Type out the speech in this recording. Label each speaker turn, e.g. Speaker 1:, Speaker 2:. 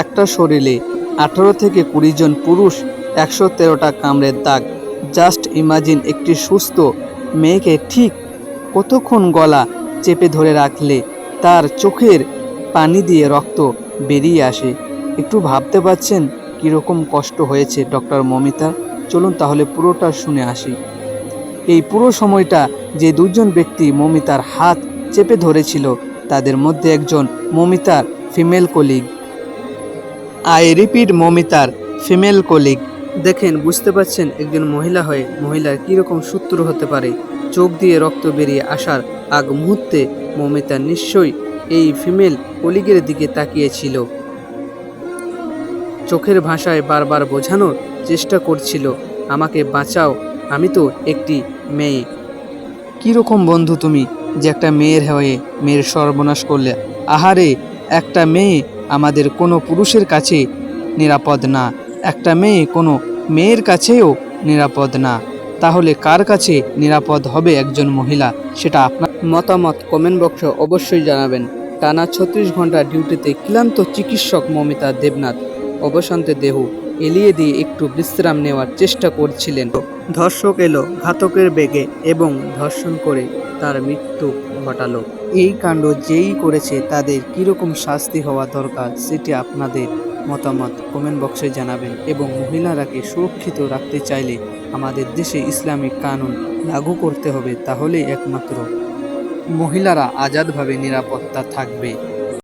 Speaker 1: একটা শরীরে আঠারো থেকে কুড়ি জন পুরুষ একশো তেরোটা কামড়ের দাগ। জাস্ট ইমাজিন একটি সুস্থ মেয়েকে ঠিক কতক্ষণ গলা চেপে ধরে রাখলে তার চোখের পানি দিয়ে রক্ত বেরিয়ে আসে। একটু ভাবতে পারছেন কীরকম কষ্ট হয়েছে ডক্টর মমিতা? চলুন তাহলে পুরোটা শুনে আসি। এই পুরো সময়টা যে দুজন ব্যক্তি মমিতার হাত চেপে ধরেছিল, তাদের মধ্যে একজন মমিতার ফিমেল কলিগ। আই রিপিট মমিতার ফিমেল কলিগ। দেখেন, বুঝতে পারছেন একজন মহিলা হয়ে মহিলার কীরকম সূত্র হতে পারে। চোখ দিয়ে রক্ত বেরিয়ে আসার আগ মুহূর্তে মমিতা নিশ্চয়ই এই ফিমেল কলিগের দিকে তাকিয়েছিল। চোখের ভাষায় বারবার বোঝানোর চেষ্টা করছিল, আমাকে বাঁচাও, আমি তো একটি মেয়ে। কীরকম বন্ধু তুমি যে একটা মেয়ের হয়ে মেয়ের সর্বনাশ করলে? আহারে, একটা মেয়ে আমাদের কোনো পুরুষের কাছে নিরাপদ না। একটা মেয়ে কোনো মেয়ের কাছেও নিরাপদ না। তাহলে কার কাছে নিরাপদ হবে একজন মহিলা? সেটা আপনার মতামত কমেন্ট বক্সে অবশ্যই জানাবেন। টানা ছত্রিশ ঘণ্টা ডিউটিতে ক্লান্ত চিকিৎসক মমিতা দেবনাথ। অবশান্তে দেহ। এলিয়ে দিয়ে একটু বিশ্রাম নেওয়ার চেষ্টা করছিলেন। ধর্ষক এলো ঘাতকের বেগে এবং ধর্ষণ করে তার মৃত্যু ঘটালো। এই কাণ্ড যেই করেছে তাদের কীরকম শাস্তি হওয়া দরকার সেটি আপনাদের মতামত কমেন্ট বক্সে জানাবেন এবং মহিলারাকে সুরক্ষিত রাখতে চাইলে আমাদের দেশে ইসলামিক কানুন লাগু করতে হবে তাহলেই একমাত্র মহিলারা আজাদভাবে নিরাপত্তা থাকবে।